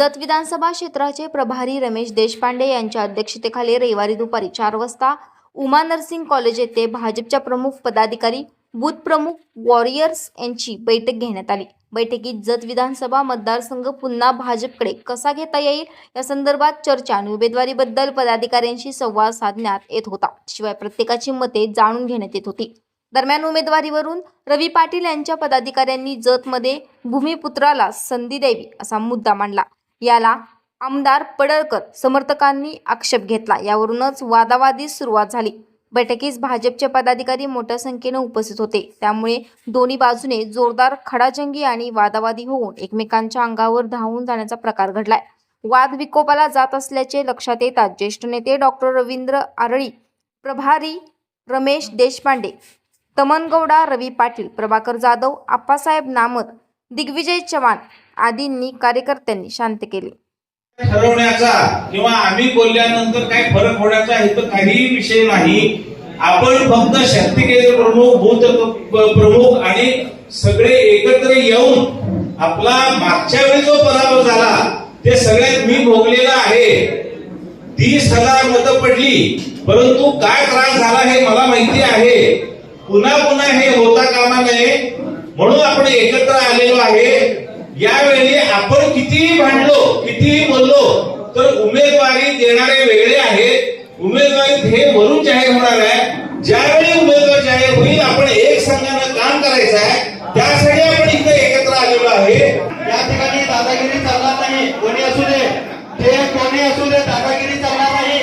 जत विधानसभा क्षेत्राचे प्रभारी रमेश देशपांडे यांच्या अध्यक्षतेखाली रविवारी दुपारी चार वाजता उमा नर्सिंग कॉलेज येथे भाजपच्या प्रमुख पदाधिकारी बूथ प्रमुख वॉरियर्स यांची बैठक घेण्यात आली. बैठकीत जत विधानसभा मतदारसंघ पुन्हा भाजपकडे कसा घेता येईल या संदर्भात चर्चा आणि उमेदवारीबद्दल पदाधिकाऱ्यांशी संवाद साधण्यात येत होता. शिवाय प्रत्येकाची मते जाणून घेण्यात येत होती. दरम्यान उमेदवारीवरून रवी पाटील यांच्या पदाधिकाऱ्यांनी जतमध्ये भूमिपुत्राला संधी द्यावी असा मुद्दा मांडला. याला आमदार पडळकर समर्थकांनी आक्षेप घेतला. यावरूनच वादावादी सुरुवात झाली. बैठकीस भाजपचे पदाधिकारी मोठ्या संख्येने उपस्थित होते. त्यामुळे दोन्ही बाजूने जोरदार खडाजंगी आणि वादावादी होऊन एकमेकांच्या अंगावर धावून जाण्याचा प्रकार घडलाय. वाद विकोपाला जात असल्याचे लक्षात येतात ज्येष्ठ नेते डॉक्टर रवींद्र आरळी प्रभारी रमेश देशपांडे तमनगौडा रवी पाटील प्रभाकर जाधव आप्पासाहेब नामत दिग्विजय चव्हाण आदींनी कार्यकर्त्यांनी शांत केले. ठरवण्याचा किंवा आम्ही बोलल्यानंतर काही फरक होण्याचा हे तर काहीही विषय नाही. आपण फक्त शक्ती केंद्र प्रमुख भूत प्रमुख आणि सगळे एकत्र येऊन आपला मागच्या वेळी जो पराभव झाला ते सगळ्यात मी भोगलेला आहे. तीस हजार मतं पडली परंतु काय त्रास झाला हे मला माहिती आहे. पुन्हा पुन्हा हे होता कामा नये. म्हणून आपण एकत्र आलेलो आहे. यावेळी आपण कितीही भांडलो कितीही बोललो तर उमेदवारी देणारे वेगळे आहेत. उमेदवारी हे म्हणून जाहीर होणार आहे. ज्यावेळी उमेदवार जाहीर होईल आपण एक संघानं काम करायचं आहे. त्यासाठी आपण इथे एकत्र आलेलो आहे. या ठिकाणी दादागिरी चालणार नाही. कोणी असू दे. ते कोणी असू दे दादागिरी चालणार नाही.